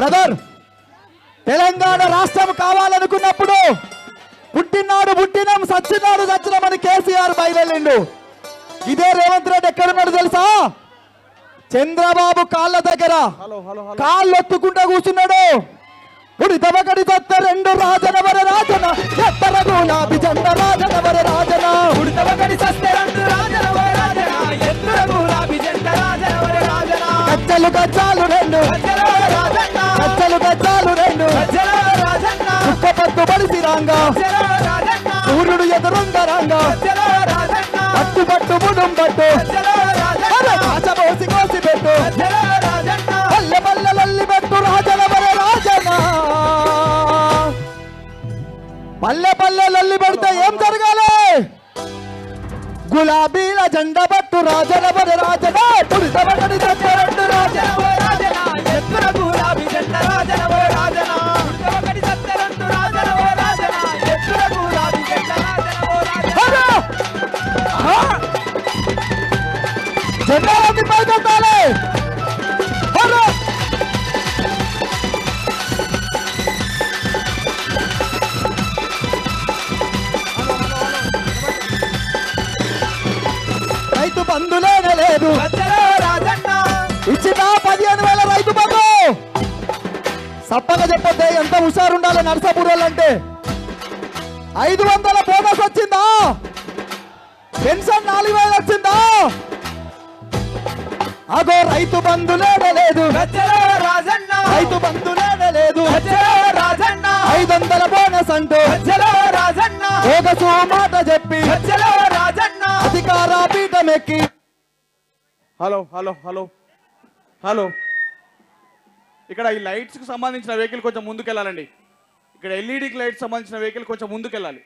Brother Telangana రాష్ట్రం కావాలనుకున్నప్పుడు పుట్టినాడు పుట్టినాం సచ్చినాడు సచ్చినామని కేసీఆర్ బయలుదేరిండు. ఇదే రేవంత్ రెడ్డి ఎక్కడున్నాడు తెలుసా? చంద్రబాబు కాళ్ళ దగ్గర. కాళ్ళు ఎత్తుకుంటా కూర్చున్నాడు. ఉడితవకడి తత్త రెండు రాజనవర రాజన ఎత్తర గులాబీ జెండ రాజనవర రాజన. ఉడతవకడి సస్తెరందు రాజనవర రాజన ఎత్తుర గులాబీ జెండ రాజనవర రాజన. కచ్చలు గచ్చాలు రెండు సూర్యుడు పట్టు పట్టు ముడుం పట్టు గజ్జలవర కోసి పెట్టు. పల్లె పల్లె లల్లి పెట్టు పల్లె పల్లె లల్లి పెడితే ఏం జరగాలి? గులాబీల జెండా పట్టు రాజనవర జెండాలన్నీ పైకెత్తాలి! రైతు బంధులేనే లేదు. ఇచ్చిన పదిహేను వేల రైతు బంధు. సప్పగా చెప్పొద్దే ఎంత హుషారు ఉండాలి నరసాపురాలంటే ఐదు వందల బోనస్ అగో రైతు బంధులేనే లేదు గజ్జలవర రాజన్న? రైతు బంధులేనే లేదు గజ్జలవర రాజన్న? ఐదు వందల బోనస్ అంటూ రాజన్న? ఒక మాట చెప్పి రాజన్న? అధికార పీఠం ఎక్కి హలో హలో హలో హలో. ఇక్కడ ఈ లైట్స్కి సంబంధించిన వెహికల్ కొంచెం ముందుకెళ్ళాలండి. ఇక్కడ ఎల్ఈడికి లైట్స్ సంబంధించిన వెహికల్ కొంచెం ముందుకెళ్ళాలి.